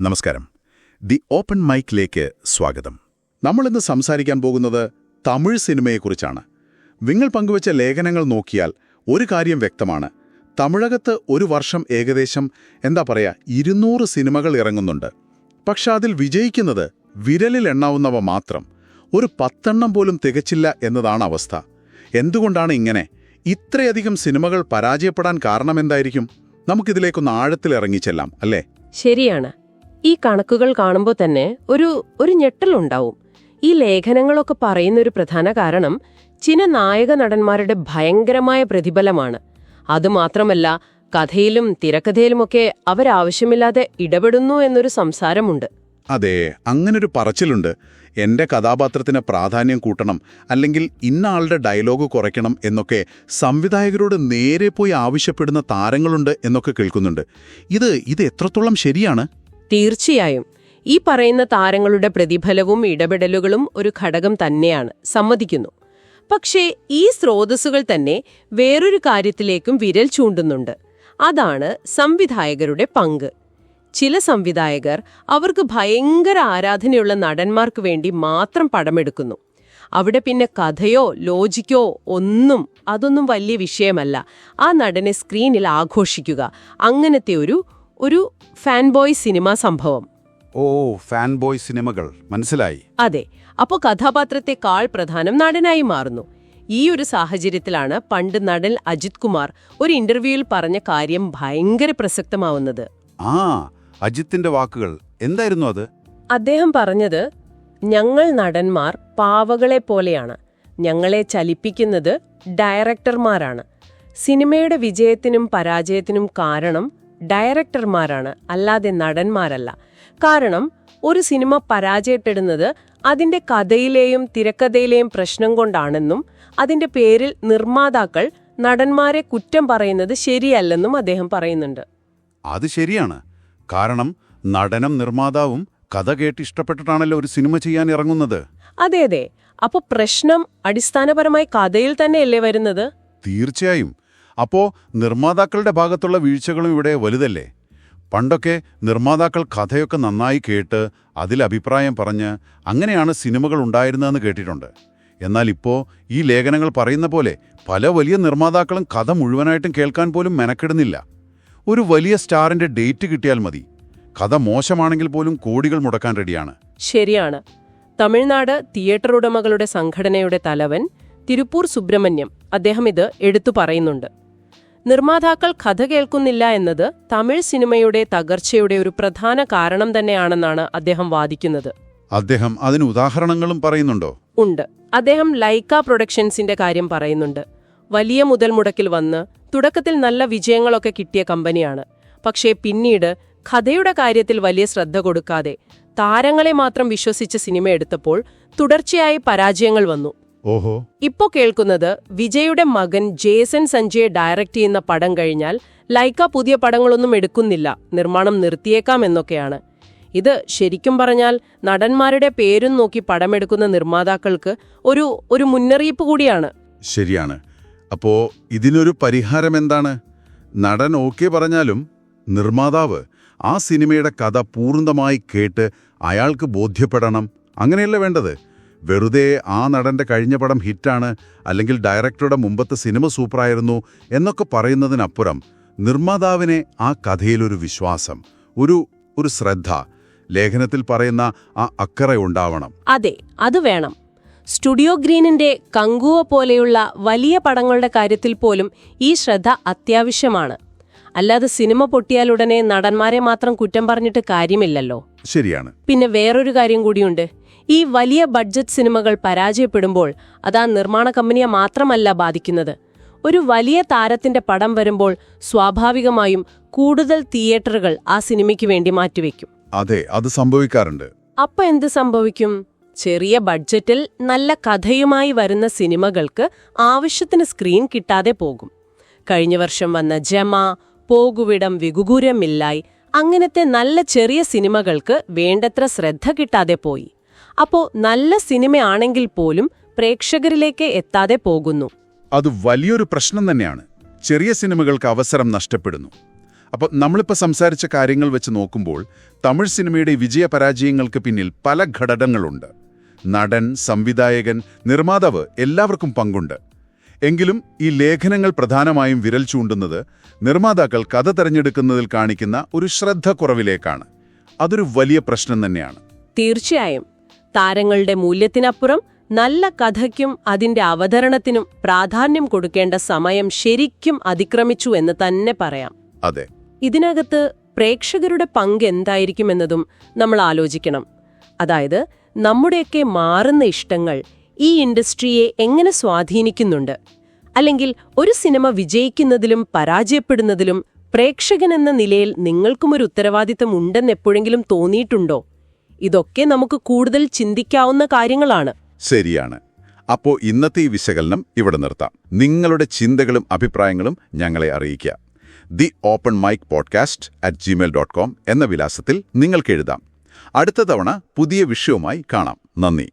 നമസ്കാരം. The open മൈക്കിലേക്ക് സ്വാഗതം. നമ്മളിന്ന് സംസാരിക്കാൻ പോകുന്നത് തമിഴ് സിനിമയെക്കുറിച്ചാണ്. നിങ്ങൾ പങ്കുവച്ച ലേഖനങ്ങൾ നോക്കിയാൽ ഒരു കാര്യം വ്യക്തമാണ്. തമിഴകത്ത് ഒരു വർഷം ഏകദേശം എന്താ പറയുക ഇരുന്നൂറ് സിനിമകൾ ഇറങ്ങുന്നുണ്ട്. പക്ഷെ അതിൽ വിജയിക്കുന്നത് വിരലിൽ എണ്ണാവുന്നവ മാത്രം. ഒരു പത്തെണ്ണം പോലും തികച്ചില്ല എന്നതാണ് അവസ്ഥ. എന്തുകൊണ്ടാണ് ഇങ്ങനെ? ഇത്രയധികം സിനിമകൾ പരാജയപ്പെടാൻ കാരണമെന്തായിരിക്കും? നമുക്കിതിലേക്കൊന്ന് ആഴത്തിലിറങ്ങിച്ചെല്ലാം അല്ലേ? ശരിയാണ്. ഈ കണക്കുകൾ കാണുമ്പോൾ തന്നെ ഒരു ഒരു ഞെട്ടലുണ്ടാവും. ഈ ലേഖനങ്ങളൊക്കെ പറയുന്ന ഒരു പ്രധാന കാരണം ചില നായക നടന്മാരുടെ ഭയങ്കരമായ പ്രതിഫലമാണ്. അതുമാത്രമല്ല കഥയിലും തിരക്കഥയിലുമൊക്കെ അവരാവശ്യമില്ലാതെ ഇടപെടുന്നു എന്നൊരു സംസാരമുണ്ട്. അതെ അങ്ങനൊരു പറച്ചിലുണ്ട്. എന്റെ കഥാപാത്രത്തിന് പ്രാധാന്യം കൂട്ടണം അല്ലെങ്കിൽ ഇന്ന ആളുടെ ഡയലോഗ് കുറയ്ക്കണം എന്നൊക്കെ സംവിധായകരോട് നേരെ പോയി ആവശ്യപ്പെടുന്ന താരങ്ങളുണ്ട് എന്നൊക്കെ കേൾക്കുന്നുണ്ട്. ഇത് ഇത് എത്രത്തോളം ശരിയാണ്? തീർച്ചയായും. ഈ പറയുന്ന താരങ്ങളുടെ പ്രതിഫലവും ഇടപെടലുകളും ഒരു ഘടകം തന്നെയാണ് സമ്മതിക്കുന്നു. പക്ഷേ ഈ സ്രോതസ്സുകൾ തന്നെ വേറൊരു കാര്യത്തിലേക്കും വിരൽ ചൂണ്ടുന്നുണ്ട്. അതാണ് സംവിധായകരുടെ പങ്ക്. ചില സംവിധായകർ അവർക്ക് ഭയങ്കര ആരാധനയുള്ള നടന്മാർക്ക് വേണ്ടി മാത്രം പടമെടുക്കുന്നു. അവിടെ പിന്നെ കഥയോ ലോജിക്കോ ഒന്നും അതൊന്നും വലിയ വിഷയമല്ല. ആ നടനെ സ്ക്രീനിൽ ആഘോഷിക്കുക അങ്ങനത്തെ ഒരു ഒരു ഫാൻ ബോയ് സിനിമ സംഭവം. ഓ ഫാൻ ബോയ് സിനിമകൾ. മനസ്സിലായി. അതെ അപ്പോൾ കഥാപാത്രത്തെക്കാൾ പ്രധാനം നടനായി മാറുന്നു. ഈ ഒരു സാഹചര്യത്തിലാണ് പണ്ട് നടൻ അജിത് കുമാർ ഒരു ഇന്റർവ്യൂവിൽ പറഞ്ഞ കാര്യം ഭയങ്കര പ്രസക്തമാവുന്നത്. ആ അജിത്തിന്റെ വാക്കുകൾ. എന്തായിരുന്നു അത്? അദ്ദേഹം പറഞ്ഞത് ഞങ്ങൾ നടന്മാർ പാവകളെ പോലെയാണ്. ഞങ്ങളെ ചലിപ്പിക്കുന്നത് ഡയറക്ടർമാരാണ്. സിനിമയുടെ വിജയത്തിനും പരാജയത്തിനും കാരണം ഡയറക്ടർമാരാണ് അല്ലാതെ നടന്മാരല്ല. കാരണം ഒരു സിനിമ പരാജയപ്പെടുന്നത് അതിന്റെ കഥയിലെയും തിരക്കഥയിലെയും പ്രശ്നം കൊണ്ടാണെന്നും അതിന്റെ പേരിൽ നിർമ്മാതാക്കൾ നടന്മാരെ കുറ്റം പറയുന്നത് ശരിയല്ലെന്നും അദ്ദേഹം പറയുന്നുണ്ട്. അത് ശരിയാണ്. കാരണം നടനം നിർമ്മാതാവും കഥ കേട്ട് ഇഷ്ടപ്പെട്ടിട്ടാണല്ലോ ഒരു സിനിമ ചെയ്യാൻ ഇറങ്ങുന്നത്. അതെ അതെ. അപ്പൊ പ്രശ്നം അടിസ്ഥാനപരമായി കഥയിൽ തന്നെയല്ലേ വരുന്നത്? തീർച്ചയായും. അപ്പോ നിർമ്മാതാക്കളുടെ ഭാഗത്തുള്ള വീഴ്ചകളും ഇവിടെ വലുതല്ലേ? പണ്ടൊക്കെ നിർമ്മാതാക്കൾ കഥയൊക്കെ നന്നായി കേട്ട് അതിൽ അഭിപ്രായം പറഞ്ഞ് അങ്ങനെയാണ് സിനിമകൾ ഉണ്ടായിരുന്നതെന്ന് കേട്ടിട്ടുണ്ട്. എന്നാൽ ഇപ്പോൾ ഈ ലേഖനങ്ങൾ പറയുന്ന പോലെ പല വലിയ നിർമ്മാതാക്കളും കഥ മുഴുവനായിട്ടും കേൾക്കാൻ പോലും മെനക്കെടുന്നില്ല. ഒരു വലിയ സ്റ്റാറിന്റെ ഡേറ്റ് കിട്ടിയാൽ മതി. കഥ മോശമാണെങ്കിൽ പോലും കോടികൾ മുടക്കാൻ റെഡിയാണ്. ശരിയാണ്. തമിഴ്നാട് തിയേറ്റർ ഉടമകളുടെ സംഘടനയുടെ തലവൻ തിരുപ്പൂർ സുബ്രഹ്മണ്യം അദ്ദേഹം ഇത് എടുത്തു പറയുന്നുണ്ട്. നിർമ്മാതാക്കൾ കഥ കേൾക്കുന്നില്ല എന്നത് തമിഴ് സിനിമയുടെ തകർച്ചയുടെ ഒരു പ്രധാന കാരണം തന്നെയാണെന്നാണ് അദ്ദേഹം വാദിക്കുന്നത്. അദ്ദേഹം അതിന് ഉദാഹരണങ്ങളും പറയുന്നുണ്ടോ? ഉണ്ട്. അദ്ദേഹം ലൈക്ക പ്രൊഡക്ഷൻസിന്റെ കാര്യം പറയുന്നുണ്ട്. വലിയ മുതൽ മുടക്കിൽ വന്ന് തുടക്കത്തിൽ നല്ല വിജയങ്ങളൊക്കെ കിട്ടിയ കമ്പനിയാണ്. പക്ഷേ പിന്നീട് കഥയുടെ കാര്യത്തിൽ വലിയ ശ്രദ്ധ കൊടുക്കാതെ താരങ്ങളെ മാത്രം വിശ്വസിച്ച് സിനിമ എടുത്തപ്പോൾ തുടർച്ചയായി പരാജയങ്ങൾ വന്നു. ഓഹോ. ഇപ്പോ കേൾക്കുന്നത് വിജയുടെ മകൻ ജേസൻ സഞ്ജയ് ഡയറക്റ്റ് ചെയ്യുന്ന പടം കഴിഞ്ഞാൽ ലൈക്ക പുതിയ പടങ്ങളൊന്നും എടുക്കുന്നില്ല നിർമ്മാണം നിർത്തിയേക്കാം എന്നൊക്കെയാണ്. ഇത് ശരിക്കും പറഞ്ഞാൽ നടന്മാരുടെ പേരും നോക്കി പടമെടുക്കുന്ന നിർമ്മാതാക്കൾക്ക് ഒരു ഒരു മുന്നറിയിപ്പ് കൂടിയാണ്. ശരിയാണ്. അപ്പോ ഇതിനൊരു പരിഹാരം എന്താണ്? നടൻ ഓക്കെ പറഞ്ഞാലും നിർമ്മാതാവ് ആ സിനിമയുടെ കഥ പൂർണമായി കേട്ട് അയാൾക്ക് ബോധ്യപ്പെടണം. അങ്ങനെയല്ല വേണ്ടത്? വെറുതെ ആ നടന്റെ കഴിഞ്ഞ പടം ഹിറ്റാണ് അല്ലെങ്കിൽ ഡയറക്ടറുടെ മുമ്പത്തെ സിനിമ സൂപ്പറായിരുന്നു എന്നൊക്കെ പറയുന്നതിനപ്പുറം നിർമ്മാതാവിനെ ആ കഥയിലൊരു വിശ്വാസം ഒരു ഒരു ശ്രദ്ധ ലേഖനത്തിൽ പറയുന്ന ആ അക്കറ ഉണ്ടാവണം. അതെ അത് വേണം. സ്റ്റുഡിയോ ഗ്രീനിന്റെ കങ്കുവ പോലെയുള്ള വലിയ പടങ്ങളുടെ കാര്യത്തിൽ പോലും ഈ ശ്രദ്ധ അത്യാവശ്യമാണ്. അല്ലാതെ സിനിമ പൊട്ടിയാലുടനെ നടന്മാരെ മാത്രം കുറ്റം പറഞ്ഞിട്ട് കാര്യമില്ലല്ലോ. ശരിയാണ്. പിന്നെ വേറൊരു കാര്യം കൂടിയുണ്ട്. ഈ വലിയ ബഡ്ജറ്റ് സിനിമകൾ പരാജയപ്പെടുമ്പോൾ അതാ നിർമ്മാണ കമ്പനിയെ മാത്രമല്ല ബാധിക്കുന്നത്. ഒരു വലിയ താരത്തിന്റെ പടം വരുമ്പോൾ സ്വാഭാവികമായും കൂടുതൽ തിയേറ്ററുകൾ ആ സിനിമയ്ക്ക് വേണ്ടി മാറ്റിവെക്കും. അതെ അത് സംഭവിക്കാറുണ്ട്. അപ്പൊ എന്ത് സംഭവിക്കും? ചെറിയ ബഡ്ജറ്റിൽ നല്ല കഥയുമായി വരുന്ന സിനിമകൾക്ക് ആവശ്യത്തിന് സ്ക്രീൻ കിട്ടാതെ പോകും. കഴിഞ്ഞ വർഷം വന്ന ജമ പോകുവിടം വികുകൂരമില്ലായി അങ്ങനത്തെ നല്ല ചെറിയ സിനിമകൾക്ക് വേണ്ടത്ര ശ്രദ്ധ കിട്ടാതെ പോയി. അപ്പോ നല്ല സിനിമയാണെങ്കിൽ പോലും പ്രേക്ഷകരിലേക്ക് എത്താതെ പോകുന്നു. അത് വലിയൊരു പ്രശ്നം തന്നെയാണ്. ചെറിയ സിനിമകൾക്ക് അവസരം നഷ്ടപ്പെടുന്നു. അപ്പോൾ നമ്മളിപ്പോൾ സംസാരിച്ച കാര്യങ്ങൾ വെച്ച് നോക്കുമ്പോൾ തമിഴ് സിനിമയുടെ വിജയ പരാജയങ്ങൾക്ക് പിന്നിൽ പല ഘടകങ്ങളുണ്ട്. നടൻ സംവിധായകൻ നിർമ്മാതാവ് എല്ലാവർക്കും പങ്കുണ്ട്. എങ്കിലും ഈ ലേഖനങ്ങൾ പ്രധാനമായും വിരൽ ചൂണ്ടുന്നത് നിർമ്മാതാക്കൾ കഥ തെരഞ്ഞെടുക്കുന്നതിൽ കാണിക്കുന്ന ഒരു ശ്രദ്ധ കുറവിലേക്കാണ് അതൊരു വലിയ പ്രശ്നം തന്നെയാണ്. തീർച്ചയായും. താരങ്ങളുടെ മൂല്യത്തിനപ്പുറം നല്ല കഥയ്ക്കും അതിന്റെ അവതരണത്തിനും പ്രാധാന്യം കൊടുക്കേണ്ട സമയം ശരിക്കും അതിക്രമിച്ചു എന്ന് തന്നെ പറയാം. അതെ. ഇതിനകത്ത് പ്രേക്ഷകരുടെ പങ്ക് എന്തായിരിക്കുമെന്നതും നമ്മൾ ആലോചിക്കണം. അതായത് നമ്മുടെയൊക്കെ മാറുന്ന ഇഷ്ടങ്ങൾ ഈ ഇൻഡസ്ട്രിയെ എങ്ങനെ സ്വാധീനിക്കുന്നുണ്ട്? അല്ലെങ്കിൽ ഒരു സിനിമ വിജയിക്കുന്നതിലും പരാജയപ്പെടുന്നതിലും പ്രേക്ഷകനെന്ന നിലയിൽ നിങ്ങൾക്കും ഒരു ഉത്തരവാദിത്തം ഉണ്ടെന്നെപ്പോഴെങ്കിലും തോന്നിയിട്ടുണ്ടോ? ഇതൊക്കെ നമുക്ക് കൂടുതൽ ചിന്തിക്കാവുന്ന കാര്യങ്ങളാണ്. ശരിയാണ്. അപ്പോ ഇന്നത്തെ ഈ വിശകലനം ഇവിടെ നിർത്താം. നിങ്ങളുടെ ചിന്തകളും അഭിപ്രായങ്ങളും ഞങ്ങളെ അറിയിക്കുക. The open mic podcast at Gmail dot com എന്ന വിലാസത്തിൽ നിങ്ങൾക്ക് എഴുതാം. അടുത്ത തവണ പുതിയ വിഷയവുമായി കാണാം. നന്ദി.